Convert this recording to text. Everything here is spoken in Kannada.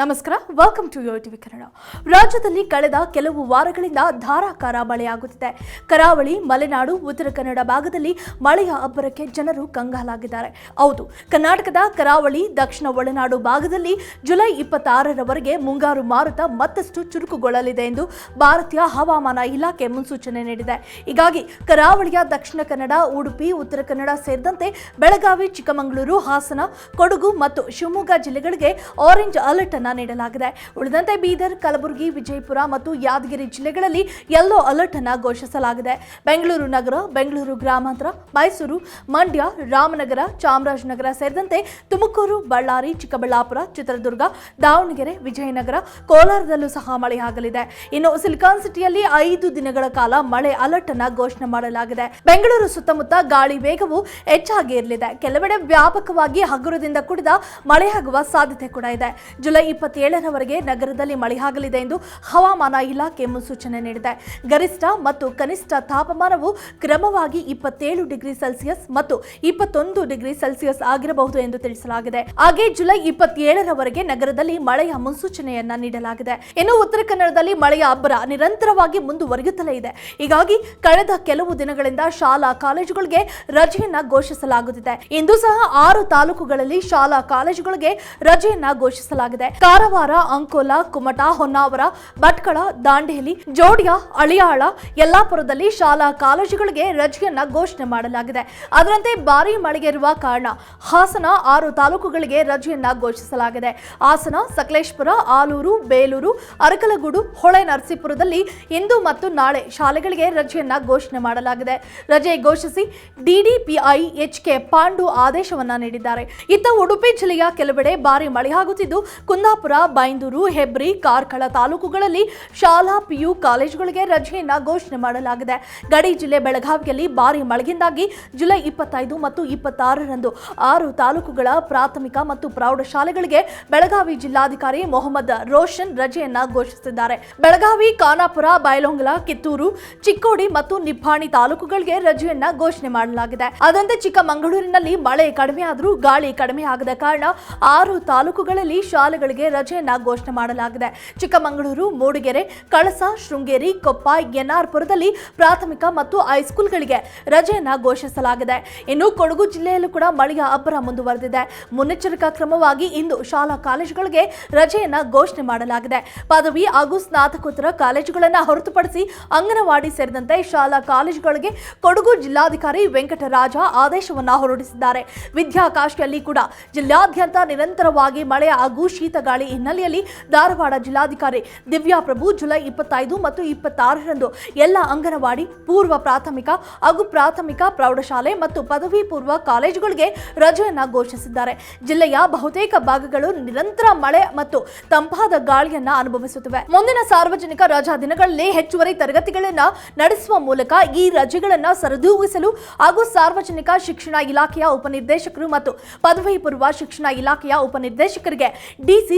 ನಮಸ್ಕಾರ welcome to Yo TV Kannada ರಾಜ್ಯದಲ್ಲಿ ಕಳೆದ ಕೆಲವು ವಾರಗಳಿಂದ ಧಾರಾಕಾರ ಮಳೆಯಾಗುತ್ತಿದೆ. ಕರಾವಳಿ, ಮಲೆನಾಡು, ಉತ್ತರ ಕನ್ನಡ ಭಾಗದಲ್ಲಿ ಮಳೆಯ ಅಬ್ಬರಕ್ಕೆ ಜನರು ಕಂಗಾಲಾಗಿದ್ದಾರೆ. ಹೌದು, ಕರ್ನಾಟಕದ ಕರಾವಳಿ, ದಕ್ಷಿಣ ಒಳನಾಡು ಭಾಗದಲ್ಲಿ ಜುಲೈ ಇಪ್ಪತ್ತಾರರವರೆಗೆ ಮುಂಗಾರು ಮಾರುತ ಮತ್ತಷ್ಟು ಚುರುಕುಗೊಳ್ಳಲಿದೆ ಎಂದು ಭಾರತೀಯ ಹವಾಮಾನ ಇಲಾಖೆ ಮುನ್ಸೂಚನೆ ನೀಡಿದೆ. ಹೀಗಾಗಿ ಕರಾವಳಿಯ ದಕ್ಷಿಣ ಕನ್ನಡ, ಉಡುಪಿ, ಉತ್ತರ ಕನ್ನಡ ಸೇರಿದಂತೆ ಬೆಳಗಾವಿ, ಚಿಕ್ಕಮಗಳೂರು, ಹಾಸನ, ಕೊಡಗು ಮತ್ತು ಶಿವಮೊಗ್ಗ ಜಿಲ್ಲೆಗಳಿಗೆ ಆರೆಂಜ್ ಅಲರ್ಟ್ ನೀಡಲಾಗಿದೆ. ಉಳಿದಂತೆ ಬೀದರ್, ಕಲಬುರಗಿ, ವಿಜಯಪುರ ಮತ್ತು ಯಾದಗಿರಿ ಜಿಲ್ಲೆಗಳಲ್ಲಿ ಯೆಲ್ಲೋ ಅಲರ್ಟ್ ಅನ್ನು ಘೋಷಿಸಲಾಗಿದೆ. ಬೆಂಗಳೂರು ನಗರ, ಬೆಂಗಳೂರು ಗ್ರಾಮಾಂತರ, ಮೈಸೂರು, ಮಂಡ್ಯ, ರಾಮನಗರ, ಚಾಮರಾಜನಗರ ಸೇರಿದಂತೆ ತುಮಕೂರು, ಬಳ್ಳಾರಿ, ಚಿಕ್ಕಬಳ್ಳಾಪುರ, ಚಿತ್ರದುರ್ಗ, ದಾವಣಗೆರೆ, ವಿಜಯನಗರ, ಕೋಲಾರದಲ್ಲೂ ಸಹ ಮಳೆಯಾಗಲಿದೆ. ಇನ್ನು ಸಿಲಿಕಾನ್ ಸಿಟಿಯಲ್ಲಿ ಐದು ದಿನಗಳ ಕಾಲ ಮಳೆ ಅಲರ್ಟ್ ಅನ್ನು ಘೋಷಣೆ ಮಾಡಲಾಗಿದೆ. ಬೆಂಗಳೂರು ಸುತ್ತಮುತ್ತ ಗಾಳಿ ವೇಗವು ಹೆಚ್ಚಾಗಿ ಇರಲಿದೆ ಕೆಲವೆಡೆ ವ್ಯಾಪಕವಾಗಿ ಹಗುರದಿಂದ ಕೂಡಿದ ಮಳೆಯಾಗುವ ಸಾಧ್ಯತೆ ಕೂಡ ಇದೆ. ಜುಲೈ ಇಪ್ಪತ್ತೇಳರವರೆಗೆ ನಗರದಲ್ಲಿ ಮಳೆಯಾಗಲಿದೆ ಎಂದು ಹವಾಮಾನ ಇಲಾಖೆ ಮುನ್ಸೂಚನೆ ನೀಡಿದೆ. ಗರಿಷ್ಠ ಮತ್ತು ಕನಿಷ್ಠ ತಾಪಮಾನವು ಕ್ರಮವಾಗಿ ಇಪ್ಪತ್ತೇಳು ಡಿಗ್ರಿ ಸೆಲ್ಸಿಯಸ್ ಮತ್ತು ಇಪ್ಪತ್ತೊಂದು ಡಿಗ್ರಿ ಸೆಲ್ಸಿಯಸ್ ಆಗಿರಬಹುದು ಎಂದು ತಿಳಿಸಲಾಗಿದೆ. ಹಾಗೆ ಜುಲೈ ಇಪ್ಪತ್ತೇಳರವರೆಗೆ ನಗರದಲ್ಲಿ ಮಳೆಯ ಮುನ್ಸೂಚನೆಯನ್ನ ನೀಡಲಾಗಿದೆ. ಇನ್ನು ಉತ್ತರ ಕನ್ನಡದಲ್ಲಿ ಮಳೆಯ ಅಬ್ಬರ ನಿರಂತರವಾಗಿ ಮುಂದುವರಿಯುತ್ತಲೇ ಇದೆ. ಹೀಗಾಗಿ ಕಳೆದ ಕೆಲವು ದಿನಗಳಿಂದ ಶಾಲಾ ಕಾಲೇಜುಗಳಿಗೆ ರಜೆಯನ್ನ ಘೋಷಿಸಲಾಗುತ್ತಿದೆ. ಇಂದು ಸಹ ಆರು ತಾಲೂಕುಗಳಲ್ಲಿ ಶಾಲಾ ಕಾಲೇಜುಗಳಿಗೆ ರಜೆಯನ್ನ ಘೋಷಿಸಲಾಗಿದೆ. ಕಾರವಾರ, ಅಂಕೋಲ, ಕುಮಟಾ, ಹೊನ್ನಾವರ, ಭಟ್ಕಳ, ದಾಂಡೇಲಿ, ಜೋಡಿಯ, ಅಳಿಯಾಳ, ಯಲ್ಲಾಪುರದಲ್ಲಿ ಶಾಲಾ ಕಾಲೇಜುಗಳಿಗೆ ರಜೆಯನ್ನ ಘೋಷಣೆ ಮಾಡಲಾಗಿದೆ. ಅದರಂತೆ ಭಾರಿ ಮಳೆಗೆ ಇರುವ ಕಾರಣ ಹಾಸನ ಆರು ತಾಲೂಕುಗಳಿಗೆ ರಜೆಯನ್ನ ಘೋಷಿಸಲಾಗಿದೆ. ಹಾಸನ, ಸಕಲೇಶ್ಪುರ, ಆಲೂರು, ಬೇಲೂರು, ಅರಕಲಗೂಡು, ಹೊಳೆ ನರಸೀಪುರದಲ್ಲಿ ಇಂದು ಮತ್ತು ನಾಳೆ ಶಾಲೆಗಳಿಗೆ ರಜೆಯನ್ನ ಘೋಷಣೆ ಮಾಡಲಾಗಿದೆ. ರಜೆ ಘೋಷಿಸಿ ಡಿಡಿಪಿಐ ಎಚ್ ಕೆ ಪಾಂಡು ಆದೇಶವನ್ನ ನೀಡಿದ್ದಾರೆ. ಇತ್ತ ಉಡುಪಿ ಜಿಲ್ಲೆಯ ಕೆಲವೆಡೆ ಭಾರಿ ಮಳೆಯಾಗುತ್ತಿದ್ದು ಕುಂದಾಪುರ ಬೈಂದೂರು, ಹೆಬ್ರಿ, ಕಾರ್ಕಳ ತಾಲೂಕುಗಳಲ್ಲಿ ಶಾಲಾ, ಪಿಯು ಕಾಲೇಜುಗಳಿಗೆ ರಜೆಯನ್ನ ಘೋಷಣೆ ಮಾಡಲಾಗಿದೆ. ಗಡಿ ಜಿಲ್ಲೆ ಬೆಳಗಾವಿಯಲ್ಲಿ ಭಾರಿ ಮಳೆಯಿಂದಾಗಿ ಜುಲೈ ಇಪ್ಪತ್ತೈದು ಮತ್ತು ಇಪ್ಪತ್ತಾರರಂದು ಆರು ತಾಲೂಕುಗಳ ಪ್ರಾಥಮಿಕ ಮತ್ತು ಪ್ರೌಢಶಾಲೆಗಳಿಗೆ ಬೆಳಗಾವಿ ಜಿಲ್ಲಾಧಿಕಾರಿ ಮೊಹಮ್ಮದ್ ರೋಷನ್ ರಜೆಯನ್ನ ಘೋಷಿಸಿದ್ದಾರೆ. ಬೆಳಗಾವಿ, ಖಾನಾಪುರ ಬೈಲೊಂಗಲ ಕಿತ್ತೂರು, ಚಿಕ್ಕೋಡಿ ಮತ್ತು ನಿಪ್ಪಾಣಿ ತಾಲೂಕುಗಳಿಗೆ ರಜೆಯನ್ನ ಘೋಷಣೆ ಮಾಡಲಾಗಿದೆ. ಅದಂತೆ ಚಿಕ್ಕಮಗಳೂರಿನಲ್ಲಿ ಮಳೆ ಕಡಿಮೆಯಾದರೂ ಗಾಳಿ ಕಡಿಮೆ ಆಗದ ಕಾರಣ ಆರು ತಾಲೂಕುಗಳಲ್ಲಿ ಶಾಲೆಗಳಿಗೆ ರಜೆಯನ್ನ ಘೋಷಣೆ ಮಾಡಲಾಗಿದೆ. ಚಿಕ್ಕಮಗಳೂರು, ಮೂಡಿಗೆರೆ, ಕಳಸ, ಶೃಂಗೇರಿ, ಕೊಪ್ಪ, ಎನ್ಆರ್ಪುರದಲ್ಲಿ ಪ್ರಾಥಮಿಕ ಮತ್ತು ಹೈಸ್ಕೂಲ್ಗಳಿಗೆ ರಜೆಯನ್ನ ಘೋಷಿಸಲಾಗಿದೆ. ಇನ್ನು ಕೊಡಗು ಜಿಲ್ಲೆಯಲ್ಲೂ ಕೂಡ ಮಳೆಯ ಅಬ್ಬರ ಮುಂದುವರೆದಿದೆ. ಮುನ್ನೆಚ್ಚರಿಕಾ ಕ್ರಮವಾಗಿ ಇಂದು ಶಾಲಾ ಕಾಲೇಜುಗಳಿಗೆ ರಜೆಯನ್ನ ಘೋಷಣೆ ಮಾಡಲಾಗಿದೆ. ಪದವಿ ಹಾಗೂ ಸ್ನಾತಕೋತ್ತರ ಕಾಲೇಜುಗಳನ್ನು ಹೊರತುಪಡಿಸಿ ಅಂಗನವಾಡಿ ಸೇರಿದಂತೆ ಶಾಲಾ ಕಾಲೇಜುಗಳಿಗೆ ಕೊಡಗು ಜಿಲ್ಲಾಧಿಕಾರಿ ವೆಂಕಟರಾಜ ಆದೇಶವನ್ನ ಹೊರಡಿಸಿದ್ದಾರೆ. ವಿದ್ಯಾಕಾಶಿಯಲ್ಲಿ ಕೂಡ ಜಿಲ್ಲಾದ್ಯಂತ ನಿರಂತರವಾಗಿ ಮಳೆ ಹಾಗೂ ಶೀತಗಾಳಿ ಹಿನ್ನೆಲೆಯಲ್ಲಿ ಧಾರವಾಡ ಜಿಲ್ಲಾಧಿಕಾರಿ ದಿವ್ಯಾ ಪ್ರಭು ಜುಲೈ ಇಪ್ಪತ್ತೈದು ಮತ್ತು ಇಪ್ಪತ್ತಾರರಂದು ಎಲ್ಲ ಅಂಗನವಾಡಿ, ಪೂರ್ವ ಪ್ರಾಥಮಿಕ ಹಾಗೂ ಪ್ರಾಥಮಿಕ ಪ್ರೌಢಶಾಲೆ ಮತ್ತು ಪದವಿ ಪೂರ್ವ ಕಾಲೇಜುಗಳಿಗೆ ರಜೆಯನ್ನು ಘೋಷಿಸಿದ್ದಾರೆ. ಜಿಲ್ಲೆಯ ಬಹುತೇಕ ಭಾಗಗಳು ನಿರಂತರ ಮಳೆ ಮತ್ತು ತಂಪಾದ ಗಾಳಿಯನ್ನ ಅನುಭವಿಸುತ್ತಿವೆ. ಮುಂದಿನ ಸಾರ್ವಜನಿಕ ರಜಾ ದಿನಗಳಲ್ಲಿ ಹೆಚ್ಚುವರಿ ತರಗತಿಗಳನ್ನು ನಡೆಸುವ ಮೂಲಕ ಈ ರಜೆಗಳನ್ನ ಸರಿದೂಗಿಸಲು ಹಾಗೂ ಸಾರ್ವಜನಿಕ ಶಿಕ್ಷಣ ಇಲಾಖೆಯ ಉಪನಿರ್ದೇಶಕರು ಮತ್ತು ಪದವಿ ಪೂರ್ವ ಶಿಕ್ಷಣ ಇಲಾಖೆಯ ಉಪನಿರ್ದೇಶಕರಿಗೆ ಡಿಸಿ